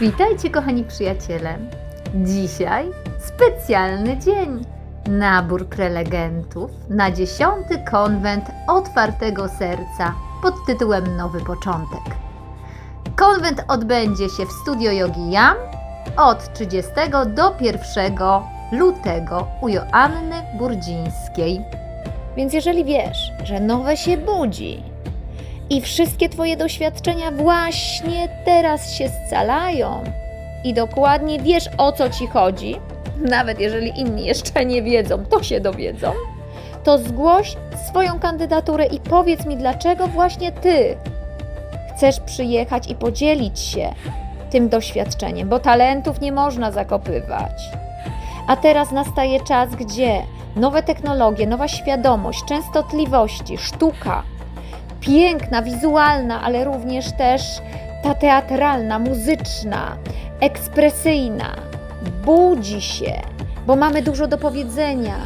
Witajcie, kochani przyjaciele. Dzisiaj specjalny dzień. Nabór prelegentów na dziesiąty konwent otwartego serca pod tytułem Nowy Początek. Konwent odbędzie się w studio Yogi Jam od 30 do 1 lutego u Joanny Burdzińskiej. Więc jeżeli wiesz, że nowe się budzi i wszystkie Twoje doświadczenia właśnie teraz się scalają. I dokładnie wiesz o co Ci chodzi, nawet jeżeli inni jeszcze nie wiedzą, to się dowiedzą, to zgłoś swoją kandydaturę i powiedz mi, dlaczego właśnie Ty chcesz przyjechać i podzielić się tym doświadczeniem, bo talentów nie można zakopywać. A teraz nastaje czas, gdzie nowe technologie, nowa świadomość, częstotliwości, sztuka, piękna, wizualna, ale również też ta teatralna, muzyczna, ekspresyjna, budzi się, bo mamy dużo do powiedzenia,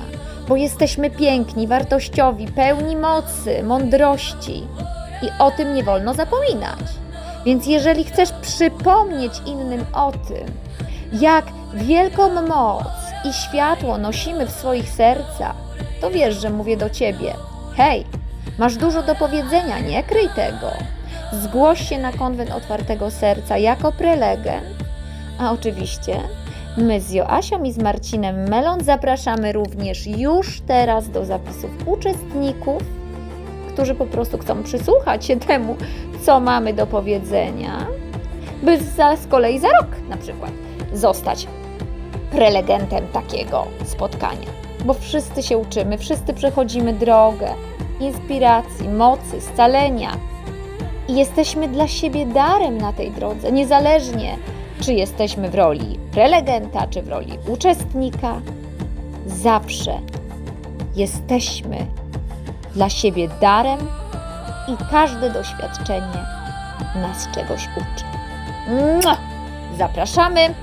bo jesteśmy piękni, wartościowi, pełni mocy, mądrości. I o tym nie wolno zapominać. Więc jeżeli chcesz przypomnieć innym o tym, jak wielką moc i światło nosimy w swoich sercach, to wiesz, że mówię do ciebie: hej, masz dużo do powiedzenia, nie kryj tego. Zgłoś się na konwent otwartego serca jako prelegent, a oczywiście my z Joasią i z Marcinem Melon zapraszamy również już teraz do zapisów uczestników, którzy po prostu chcą przysłuchać się temu, co mamy do powiedzenia, by za, z kolei za rok na przykład zostać prelegentem takiego spotkania. Bo wszyscy się uczymy, wszyscy przechodzimy drogę inspiracji, mocy, scalenia i jesteśmy dla siebie darem na tej drodze, niezależnie czy jesteśmy w roli prelegenta, czy w roli uczestnika. Zawsze jesteśmy dla siebie darem i każde doświadczenie nas czegoś uczy. Mua! Zapraszamy